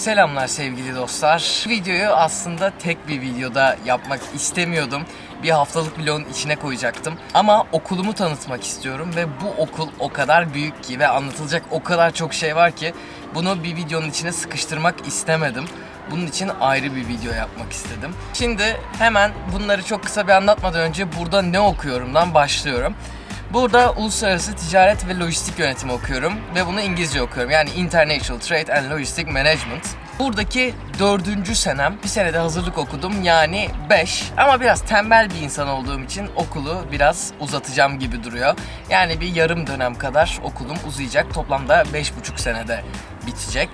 Selamlar sevgili dostlar. Videoyu aslında tek bir videoda yapmak istemiyordum. Bir haftalık vlogun içine koyacaktım. Ama okulumu tanıtmak istiyorum ve bu okul o kadar büyük ki ve anlatılacak o kadar çok şey var ki bunu bir videonun içine sıkıştırmak istemedim. Bunun için ayrı bir video yapmak istedim. Şimdi hemen bunları çok kısa bir anlatmadan önce burada ne okuyorumdan başlıyorum. Burada uluslararası ticaret ve lojistik yönetimi okuyorum ve bunu İngilizce okuyorum. Yani International Trade and Logistic Management. Buradaki dördüncü senem, bir senede hazırlık okudum yani 5 ama biraz tembel bir insan olduğum için okulu biraz uzatacağım gibi duruyor. Yani bir yarım dönem kadar okulum uzayacak. Toplamda 5,5 senede bitecek.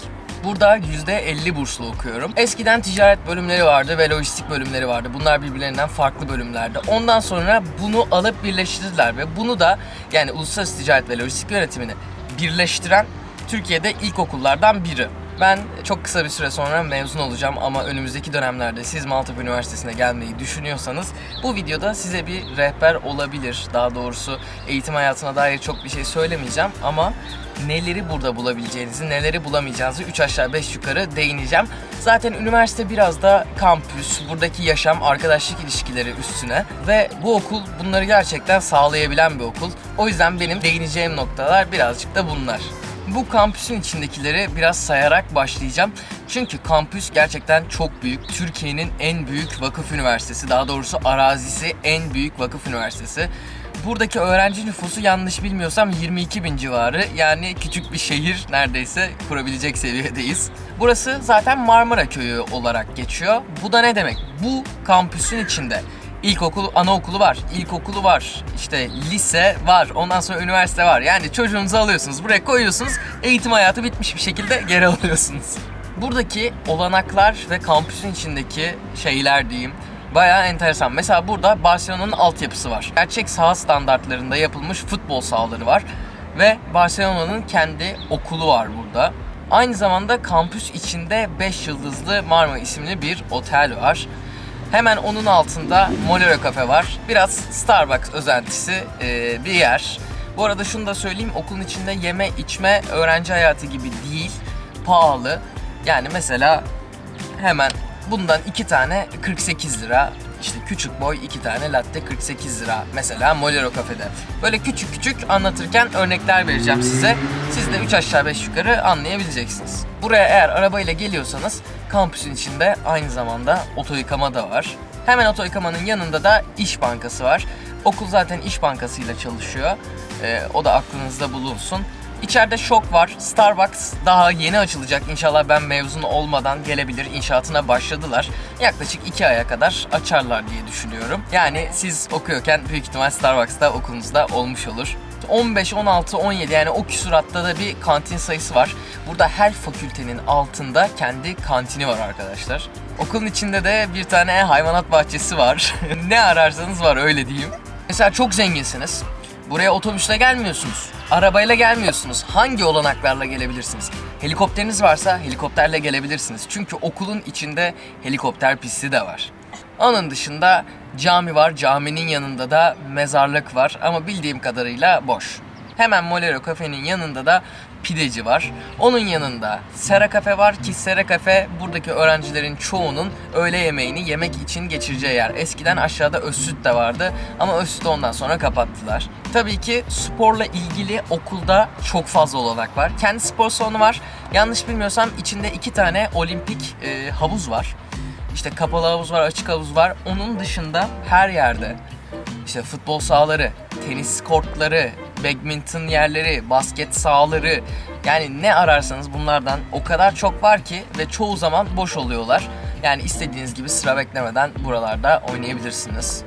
Burada %50 burslu okuyorum. Eskiden ticaret bölümleri vardı ve lojistik bölümleri vardı. Bunlar birbirlerinden farklı bölümlerdi. Ondan sonra bunu alıp birleştirdiler ve bunu da yani uluslararası ticaret ve lojistik yönetimini birleştiren Türkiye'de ilk okullardan biri. Ben çok kısa bir süre sonra mezun olacağım ama önümüzdeki dönemlerde siz Maltepe Üniversitesi'ne gelmeyi düşünüyorsanız bu videoda size bir rehber olabilir. Daha doğrusu eğitim hayatına dair çok bir şey söylemeyeceğim ama neleri burada bulabileceğinizi, neleri bulamayacağınızı 3 aşağı 5 yukarı değineceğim. Zaten üniversite biraz da kampüs, buradaki yaşam, arkadaşlık ilişkileri üstüne ve bu okul bunları gerçekten sağlayabilen bir okul. O yüzden benim değineceğim noktalar birazcık da bunlar. Bu kampüsün içindekileri biraz sayarak başlayacağım. Çünkü kampüs gerçekten çok büyük. Türkiye'nin en büyük vakıf üniversitesi, daha doğrusu arazisi en büyük vakıf üniversitesi. Buradaki öğrenci nüfusu yanlış bilmiyorsam 22 bin civarı. Yani küçük bir şehir neredeyse kurabilecek seviyedeyiz. Burası zaten Marmara Köyü olarak geçiyor. Bu da ne demek? Bu kampüsün içinde İlkokul, anaokulu var, ilkokulu var, işte lise var, ondan sonra üniversite var. Yani çocuğunuzu alıyorsunuz, buraya koyuyorsunuz, eğitim hayatı bitmiş bir şekilde geri alıyorsunuz. Buradaki olanaklar ve kampüsün içindeki şeyler diyeyim, bayağı enteresan. Mesela burada Barcelona'nın altyapısı var. Gerçek saha standartlarında yapılmış futbol sahaları var. Ve Barcelona'nın kendi okulu var burada. Aynı zamanda kampüs içinde 5 yıldızlı Marmara isimli bir otel var. Hemen onun altında Molero Cafe var. Biraz Starbucks özentisi e, bir yer. Bu arada şunu da söyleyeyim okulun içinde yeme içme öğrenci hayatı gibi değil. Pahalı. Yani mesela hemen bundan iki tane 48 lira. İşte küçük boy iki tane latte 48 lira. Mesela Molero Cafe'de. Böyle küçük küçük anlatırken örnekler vereceğim size. Siz de 3 aşağı 5 yukarı anlayabileceksiniz. Buraya eğer arabayla geliyorsanız kampüsün içinde aynı zamanda oto yıkama da var. Hemen oto yıkamanın yanında da İş Bankası var. Okul zaten İş Bankası ile çalışıyor. Ee, o da aklınızda bulunsun. İçeride şok var. Starbucks daha yeni açılacak. İnşallah ben mezun olmadan gelebilir. İnşaatına başladılar. Yaklaşık 2 aya kadar açarlar diye düşünüyorum. Yani siz okuyorken büyük ihtimal Starbucks'ta okulunuzda olmuş olur. 15, 16, 17 yani o küsuratta da bir kantin sayısı var. Burada her fakültenin altında kendi kantini var arkadaşlar. Okulun içinde de bir tane hayvanat bahçesi var. ne ararsanız var öyle diyeyim. Mesela çok zenginsiniz. Buraya otobüsle gelmiyorsunuz. Arabayla gelmiyorsunuz. Hangi olanaklarla gelebilirsiniz? Helikopteriniz varsa helikopterle gelebilirsiniz. Çünkü okulun içinde helikopter pisti de var. Onun dışında cami var. Caminin yanında da mezarlık var ama bildiğim kadarıyla boş. Hemen Molero Cafe'nin yanında da pideci var. Onun yanında Sera Cafe var ki Sera Cafe buradaki öğrencilerin çoğunun öğle yemeğini yemek için geçireceği yer. Eskiden aşağıda Özsüt de vardı ama Özsüt'ü ondan sonra kapattılar. Tabii ki sporla ilgili okulda çok fazla olanak var. Kendi spor salonu var. Yanlış bilmiyorsam içinde iki tane olimpik e, havuz var. İşte kapalı havuz var, açık havuz var. Onun dışında her yerde işte futbol sahaları, tenis kortları, badminton yerleri, basket sahaları yani ne ararsanız bunlardan o kadar çok var ki ve çoğu zaman boş oluyorlar. Yani istediğiniz gibi sıra beklemeden buralarda oynayabilirsiniz.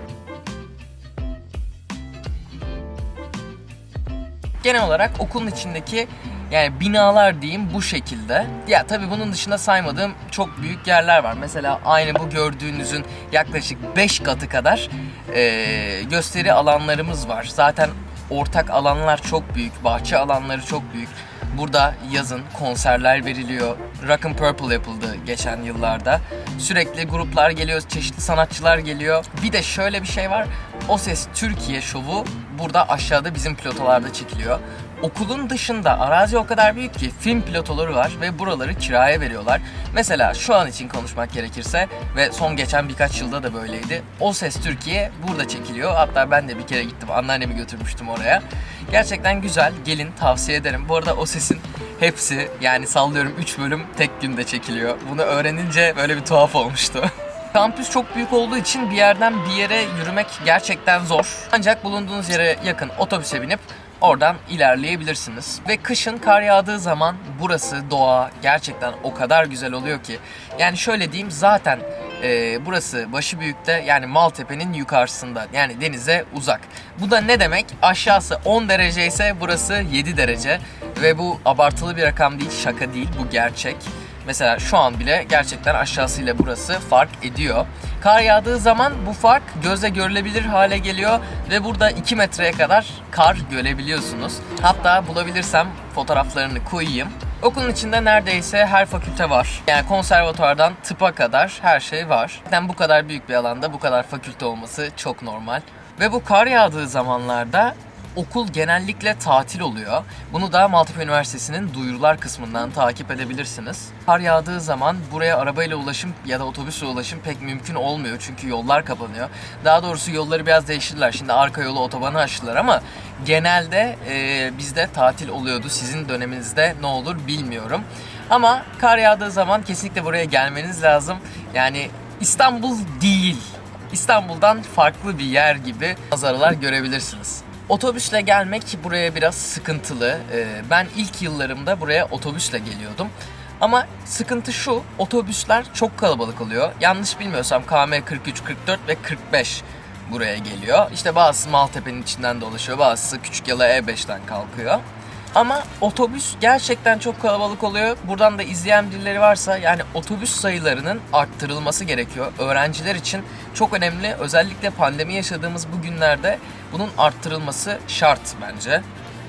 Genel olarak okulun içindeki yani binalar diyeyim bu şekilde. Ya tabii bunun dışında saymadığım çok büyük yerler var. Mesela aynı bu gördüğünüzün yaklaşık 5 katı kadar eee, gösteri alanlarımız var. Zaten ortak alanlar çok büyük, bahçe alanları çok büyük. Burada yazın konserler veriliyor. Rock and Purple yapıldı geçen yıllarda. Sürekli gruplar geliyor, çeşitli sanatçılar geliyor. Bir de şöyle bir şey var. O Ses Türkiye şovu burada aşağıda bizim pilotalarda çekiliyor. Okulun dışında arazi o kadar büyük ki film pilotoları var ve buraları kiraya veriyorlar. Mesela şu an için konuşmak gerekirse ve son geçen birkaç yılda da böyleydi. O Ses Türkiye burada çekiliyor. Hatta ben de bir kere gittim. Anneannemi götürmüştüm oraya. Gerçekten güzel. Gelin tavsiye ederim. Bu arada O Ses'in hepsi yani sallıyorum 3 bölüm tek günde çekiliyor. Bunu öğrenince böyle bir tuhaf olmuştu. Kampüs çok büyük olduğu için bir yerden bir yere yürümek gerçekten zor. Ancak bulunduğunuz yere yakın otobüse binip oradan ilerleyebilirsiniz. Ve kışın kar yağdığı zaman burası doğa gerçekten o kadar güzel oluyor ki. Yani şöyle diyeyim zaten e, burası başı büyükte yani Maltepe'nin yukarısında yani denize uzak. Bu da ne demek? Aşağısı 10 derece ise burası 7 derece ve bu abartılı bir rakam değil şaka değil bu gerçek. Mesela şu an bile gerçekten aşağısıyla burası fark ediyor. Kar yağdığı zaman bu fark gözle görülebilir hale geliyor ve burada 2 metreye kadar kar görebiliyorsunuz. Hatta bulabilirsem fotoğraflarını koyayım. Okulun içinde neredeyse her fakülte var. Yani konservatuardan tıpa kadar her şey var. Zaten bu kadar büyük bir alanda bu kadar fakülte olması çok normal. Ve bu kar yağdığı zamanlarda okul genellikle tatil oluyor. Bunu da Maltepe Üniversitesi'nin duyurular kısmından takip edebilirsiniz. Kar yağdığı zaman buraya arabayla ulaşım ya da otobüsle ulaşım pek mümkün olmuyor çünkü yollar kapanıyor. Daha doğrusu yolları biraz değiştirdiler. Şimdi arka yolu otobanı açtılar ama genelde e, bizde tatil oluyordu. Sizin döneminizde ne olur bilmiyorum. Ama kar yağdığı zaman kesinlikle buraya gelmeniz lazım. Yani İstanbul değil. İstanbul'dan farklı bir yer gibi manzaralar görebilirsiniz. Otobüsle gelmek buraya biraz sıkıntılı. Ee, Ben ilk yıllarımda buraya otobüsle geliyordum. Ama sıkıntı şu, otobüsler çok kalabalık oluyor. Yanlış bilmiyorsam KM 43, 44 ve 45 buraya geliyor. İşte bazısı Maltepe'nin içinden dolaşıyor, bazısı Küçükyala E5'ten kalkıyor. Ama otobüs gerçekten çok kalabalık oluyor. Buradan da izleyen birileri varsa yani otobüs sayılarının arttırılması gerekiyor. Öğrenciler için çok önemli. Özellikle pandemi yaşadığımız bu günlerde bunun arttırılması şart bence.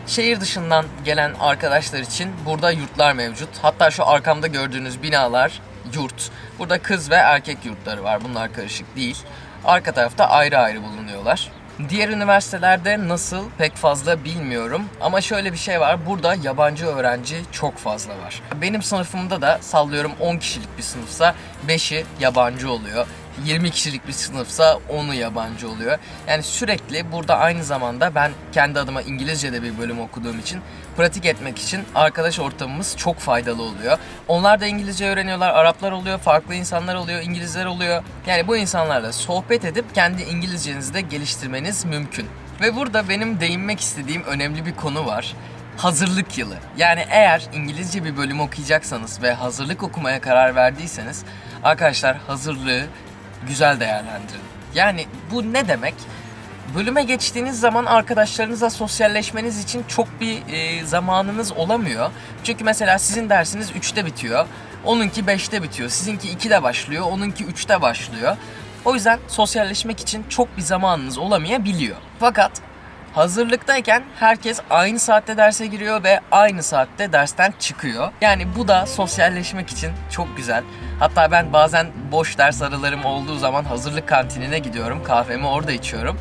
Şehir dışından gelen arkadaşlar için burada yurtlar mevcut. Hatta şu arkamda gördüğünüz binalar yurt. Burada kız ve erkek yurtları var. Bunlar karışık değil. Arka tarafta ayrı ayrı bulunuyorlar. Diğer üniversitelerde nasıl pek fazla bilmiyorum ama şöyle bir şey var. Burada yabancı öğrenci çok fazla var. Benim sınıfımda da sallıyorum 10 kişilik bir sınıfsa 5'i yabancı oluyor. 20 kişilik bir sınıfsa 10'u yabancı oluyor. Yani sürekli burada aynı zamanda ben kendi adıma İngilizce'de bir bölüm okuduğum için pratik etmek için arkadaş ortamımız çok faydalı oluyor. Onlar da İngilizce öğreniyorlar, Araplar oluyor, farklı insanlar oluyor, İngilizler oluyor. Yani bu insanlarla sohbet edip kendi İngilizcenizi de geliştirmeniz mümkün. Ve burada benim değinmek istediğim önemli bir konu var. Hazırlık yılı. Yani eğer İngilizce bir bölüm okuyacaksanız ve hazırlık okumaya karar verdiyseniz arkadaşlar hazırlığı güzel değerlendirin. Yani bu ne demek? Bölüme geçtiğiniz zaman arkadaşlarınızla sosyalleşmeniz için çok bir e, zamanınız olamıyor. Çünkü mesela sizin dersiniz 3'te bitiyor. Onunki 5'te bitiyor. Sizinki 2'de başlıyor. Onunki 3'te başlıyor. O yüzden sosyalleşmek için çok bir zamanınız olamayabiliyor. Fakat hazırlıktayken herkes aynı saatte derse giriyor ve aynı saatte dersten çıkıyor. Yani bu da sosyalleşmek için çok güzel. Hatta ben bazen boş ders aralarım olduğu zaman hazırlık kantinine gidiyorum. Kahvemi orada içiyorum.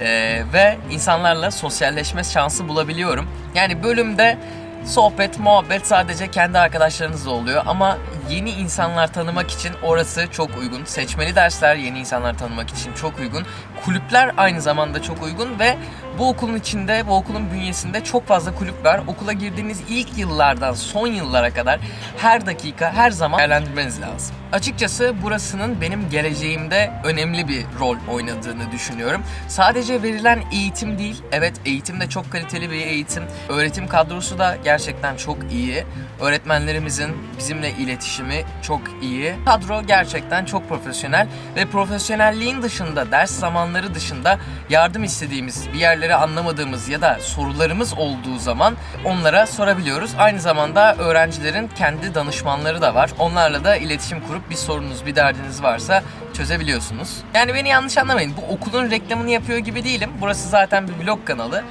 Ee, ve insanlarla sosyalleşme şansı bulabiliyorum. Yani bölümde sohbet, muhabbet sadece kendi arkadaşlarınızla oluyor ama yeni insanlar tanımak için orası çok uygun. Seçmeli dersler yeni insanlar tanımak için çok uygun. Kulüpler aynı zamanda çok uygun ve bu okulun içinde, bu okulun bünyesinde çok fazla kulüp var. Okula girdiğiniz ilk yıllardan son yıllara kadar her dakika, her zaman değerlendirmeniz lazım. Açıkçası burasının benim geleceğimde önemli bir rol oynadığını düşünüyorum. Sadece verilen eğitim değil, evet eğitim de çok kaliteli bir eğitim. Öğretim kadrosu da gerçekten çok iyi. Öğretmenlerimizin bizimle iletişimi çok iyi. Kadro gerçekten çok profesyonel ve profesyonelliğin dışında, ders zamanları dışında yardım istediğimiz, bir yerleri anlamadığımız ya da sorularımız olduğu zaman onlara sorabiliyoruz. Aynı zamanda öğrencilerin kendi danışmanları da var. Onlarla da iletişim kurup bir sorunuz, bir derdiniz varsa çözebiliyorsunuz. Yani beni yanlış anlamayın. Bu okulun reklamını yapıyor gibi değilim. Burası zaten bir vlog kanalı.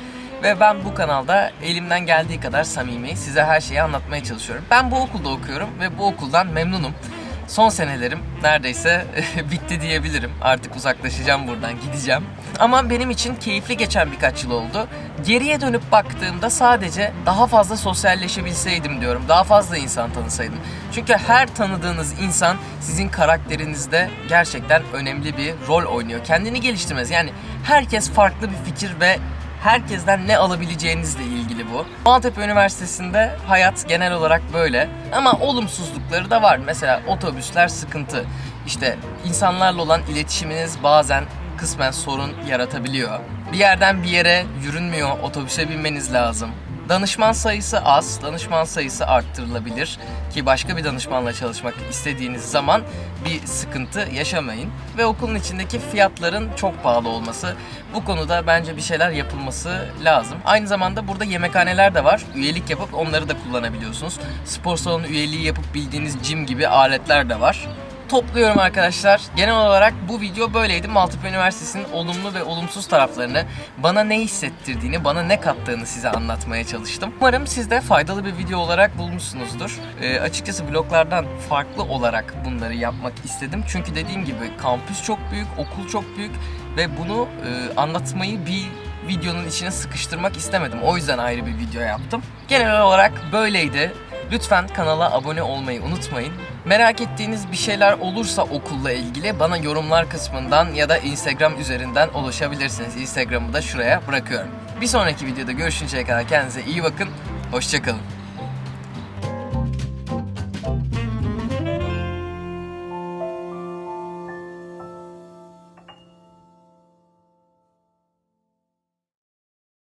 Ve ben bu kanalda elimden geldiği kadar samimi size her şeyi anlatmaya çalışıyorum. Ben bu okulda okuyorum ve bu okuldan memnunum. Son senelerim neredeyse bitti diyebilirim. Artık uzaklaşacağım buradan, gideceğim. Ama benim için keyifli geçen birkaç yıl oldu. Geriye dönüp baktığımda sadece daha fazla sosyalleşebilseydim diyorum. Daha fazla insan tanısaydım. Çünkü her tanıdığınız insan sizin karakterinizde gerçekten önemli bir rol oynuyor. Kendini geliştirmez. Yani herkes farklı bir fikir ve herkesten ne alabileceğinizle ilgili bu. Maltepe Üniversitesi'nde hayat genel olarak böyle ama olumsuzlukları da var. Mesela otobüsler sıkıntı. İşte insanlarla olan iletişiminiz bazen kısmen sorun yaratabiliyor. Bir yerden bir yere yürünmüyor, otobüse binmeniz lazım. Danışman sayısı az, danışman sayısı arttırılabilir ki başka bir danışmanla çalışmak istediğiniz zaman bir sıkıntı yaşamayın. Ve okulun içindeki fiyatların çok pahalı olması, bu konuda bence bir şeyler yapılması lazım. Aynı zamanda burada yemekhaneler de var. Üyelik yapıp onları da kullanabiliyorsunuz. Spor salonu üyeliği yapıp bildiğiniz gym gibi aletler de var topluyorum arkadaşlar. Genel olarak bu video böyleydi. Maltepe Üniversitesi'nin olumlu ve olumsuz taraflarını, bana ne hissettirdiğini, bana ne kattığını size anlatmaya çalıştım. Umarım siz de faydalı bir video olarak bulmuşsunuzdur. Ee, açıkçası bloglardan farklı olarak bunları yapmak istedim. Çünkü dediğim gibi kampüs çok büyük, okul çok büyük ve bunu e, anlatmayı bir videonun içine sıkıştırmak istemedim. O yüzden ayrı bir video yaptım. Genel olarak böyleydi. Lütfen kanala abone olmayı unutmayın. Merak ettiğiniz bir şeyler olursa okulla ilgili bana yorumlar kısmından ya da Instagram üzerinden ulaşabilirsiniz. Instagram'ı da şuraya bırakıyorum. Bir sonraki videoda görüşünceye kadar kendinize iyi bakın. Hoşçakalın.